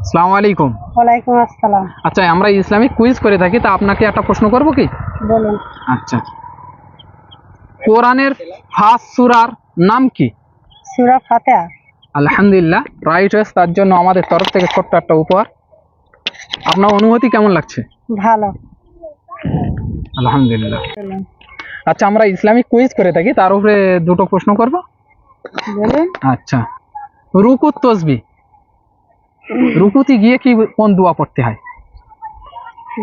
আসসালামু আলাইকুম। ওয়ালাইকুম আসসালাম। আচ্ছা আমরা ইসলামিক কুইজ করে থাকি তা আপনাকে একটা প্রশ্ন করব কি? বলুন। আচ্ছা। কোরআনের ফার্স্ট সূরার নাম কি? সুরা ফাতেহা। আলহামদুলিল্লাহ রাইট হয়েছে তার জন্য আমাদের তরফ থেকে ছোট্ট একটা উপহার। আপনার অনুভূতি কেমন লাগছে? ভালো। আলহামদুলিল্লাহ। আচ্ছা আমরা ইসলামিক কুইজ করে থাকি তার উপরে দুটো প্রশ্ন করব। বলুন। আচ্ছা। রুকুত তসবি রুকুতে গিয়ে কি কোন দোয়া পড়তে হয়?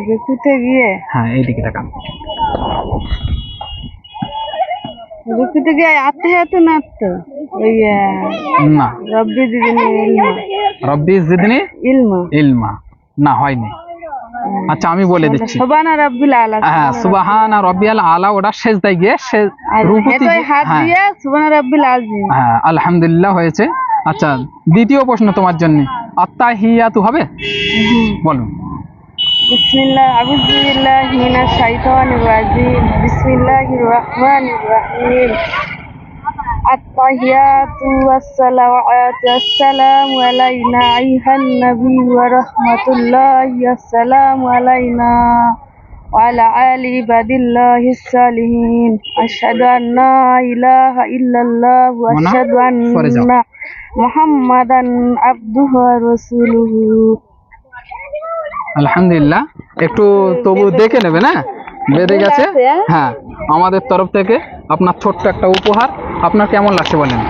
রুকুতে গিয়ে? হ্যাঁ এইদিকে দেখান। রুকুতে গিয়ে আতে তো না তো না। রব্বি দিদিনি ইলমা। রব্বি জিদনি ইলমা। ইলমা। না হয়নি। আচ্ছা আমি বলে দিচ্ছি। সবানা রব্বিল আলা হ্যাঁ সুবাহান রব্বিয়াল আলা ওটা শেষদায় গিয়ে সে- রুকুতে গিয়ে- হাত হ্যাঁ। দিয়ে সুবানা রব্বিল আজিম হ্যাঁ আলহামদুলিল্লাহ হয়েছে। আচ্ছা দ্বিতীয় প্রশ্ন তোমার জন্য। আত্মাহিয়াতু হবে? বলো। বিসমিল্লাহ আউযুবিল্লাহি মিনাশ শাইতানির রাজিম বিসমিল্লাহির রহমানির রহিম আত্তাহিয়াতু ওয়াসসালাওয়াতু আসসালামু আলাইনা আইহান নবী ওয়া রাহমাতুল্লাহি আসসালামু আলাইনা। وعلى آل عباد الله الصالحين أشهد أن لا إله إلا الله وأشهد সরে যাও। أن محمدا عبده ورسوله আলহামদুলিল্লাহ একটু তবু দেখে নেবে না বেঁধে গেছে আছে, হ্যাঁ? হ্যাঁ আমাদের তরফ থেকে আপনার ছোট্ট একটা উপহার আপনার কেমন লাগছে বলেন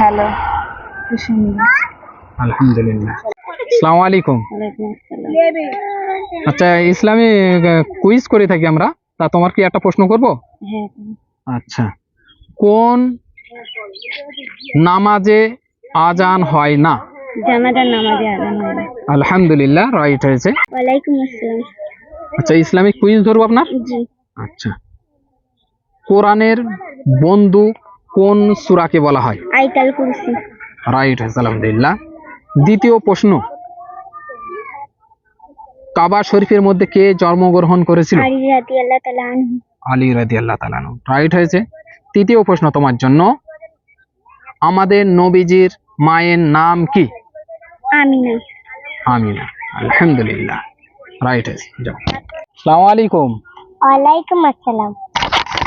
ভালো কি সুন্দর আলহামদুলিল্লাহ আসসালামু আলাইকুম ওয়ালাইকুম আসসালাম আচ্ছা ইসলামী কুইজ করে থাকি আমরা। তা তোমার কি একটা প্রশ্ন করব? হ্যাঁ। আচ্ছা। কোন নামাজে আজান হয় না? জানাজার নামাজে আজান হয় না। আলহামদুলিল্লাহ রাইট হয়েছে। ওয়ালাইকুম আসসালাম। আচ্ছা ইসলামিক কুইজ ধরবো আপনার? জি। আচ্ছা। কোরআনের বন্ধু কোন সূরাকে বলা হয়? আইতাল কুরসি। রাইট আলহামদুলিল্লাহ। দ্বিতীয় প্রশ্ন। কাবা শরীফের মধ্যে কে জন্মগ্রহণ করেছিল? আলী রাদি আল্লাহ তালানু রাইট হয়েছে। তৃতীয় প্রশ্ন তোমার জন্য। আমাদের নবীজির মায়ের নাম কি? আমিনা। আমিনা। আলহামদুলিল্লাহ। রাইট হয়েছে। যাও। সালামু আলাইকুম। ওয়ালাইকুম আসসালাম।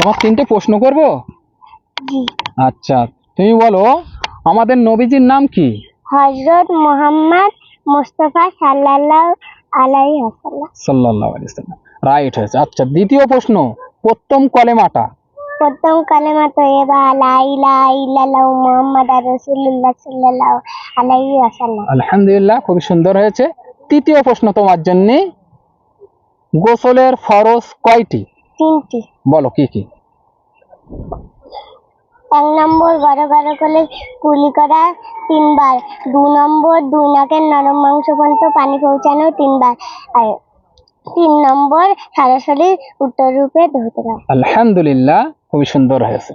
তোমার তিনটে প্রশ্ন করব? আচ্ছা তুমি বলো আমাদের নবীজির নাম কি? হযরত মুহাম্মদ মুস্তাফা সাল্লাল্লাহু সাল্লাল্লাহু আলাইহি সাল্লাম রাইট হয়েছে। আচ্ছা দ্বিতীয় প্রশ্ন প্রথম কলেমাটা? প্রথম কালেমা তৈবা লা ইলাহা ইল্লাল্লাহু মুহাম্মাদুর রাসূলুল্লাহ সাল্লাল্লাহু আলাইহি ওয়াসাল্লাম। আলহামদুলিল্লাহ খুবই সুন্দর হয়েছে। তৃতীয় প্রশ্ন তোমার জন্য গোসলের ফরজ কয়টি? তিনটি। বলো কি কি? এক নম্বর বড় বড় করে কুলি করা তিনবার। দু নম্বর দুই নাকের নরম মাংস পর্যন্ত পানি পৌঁছানো তিনবার। আর তিন নম্বর, সরাসরি উত্তর রূপে ধরতে পারে। আলহামদুলিল্লাহ, খুবই সুন্দর হয়েছে।